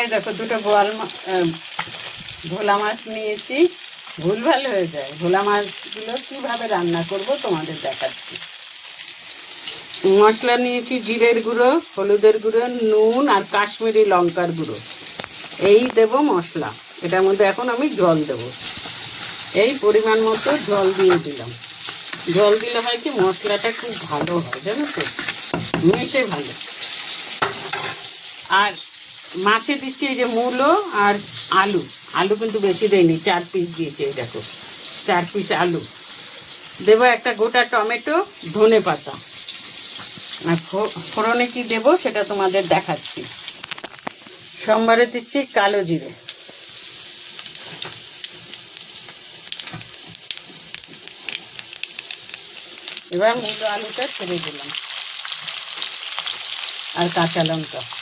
এই দেখো, দুটো বোয়াল ভোলা মাছ নিয়েছি। ভুল ভালো হয়ে যায়। ভোলা মাছগুলো কীভাবে রান্না করব তোমাদের দেখাচ্ছি। মশলা নিয়েছি জিরের গুঁড়ো, হলুদের গুঁড়ো, নুন আর কাশ্মীরি লঙ্কার গুঁড়ো। এই দেব মশলা। এটার মধ্যে এখন আমি জল দেব। এই পরিমাণ মতো জল দিয়ে দিলাম। জল দিলে হয় কি মশলাটা খুব ভালো হয়, জানো তো? মেশে ভালো। আর মাছে দিচ্ছি এই যে মূলো আর আলু। আলু কিন্তু বেশি দেয়নি, চার পিস দিয়েছি, এই দেখো। চার পিস আলু। দেবো একটা গোটা টমেটো, ধনে পাতা। আর ফোড়নে কি দেবো সেটা তোমাদের দেখাচ্ছি। সোমবারে দিচ্ছি কালো জিরে। এবার মূলো আলুটা ছেড়ে দিলাম। আর কাঁচা লঙ্কা।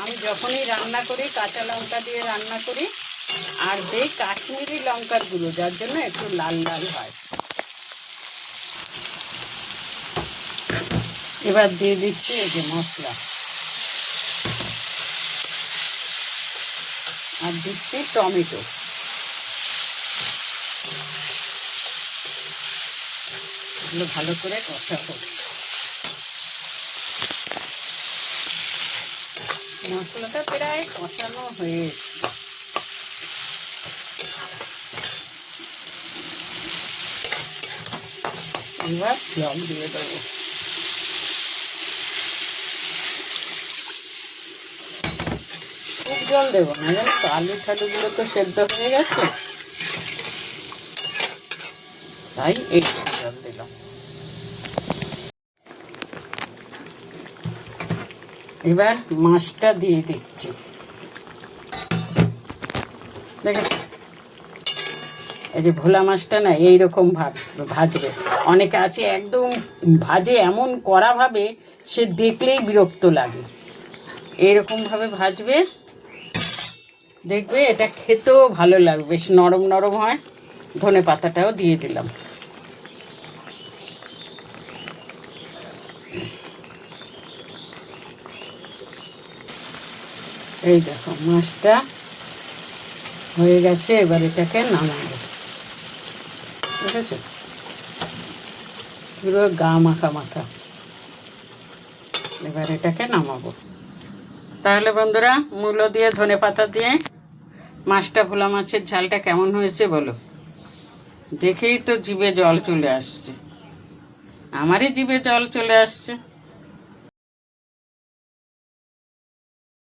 আমি যখনই রান্না করি, কাঁচা লঙ্কা দিয়ে রান্না করি আর দিই কাশ্মীরি লঙ্কার গুঁড়ো, যার জন্য একটু লাল লাল হয়। এবার দিয়ে দিচ্ছি এই যে মশলা। আর দিচ্ছি টমেটো। এগুলো ভালো করে কষাবো মশলাটা প্রায় কষানো হয়ে এসছে। এবার জল দিয়ে দেবো। খুব জল দেবো না জানো তো আলু ঠালুগুলো তো সেদ্ধ হয়ে গেছে। তাই একটু জল দিলাম। এবার মাছটা দিয়ে দিচ্ছি। দেখে, এই যে ভোলা মাছটা না এইরকম ভাজবে। অনেকে আছে একদম ভাজে এমন কড়াভাবে সে দেখলেই বিরক্ত লাগে। এইরকমভাবে ভাজবে। দেখবে এটা খেতেও ভালো লাগবে, বেশ নরম নরম হয়। ধনে পাতাটাও দিয়ে দিলাম। এই দেখো, মাছটা হয়ে গেছে, এবার এটাকে নামাবো। ঠিক আছে? পুরো গা মাখা মাখা। এবার এটাকে নামাবো। তাহলে বন্ধুরা, মূলো দিয়ে ধনে পাতা দিয়ে মাছটা ভোলা মাছের ঝালটা কেমন হয়েছে বলো? দেখেই তো জিভে জল চলে আসছে। আমারই জিভে জল চলে আসছে।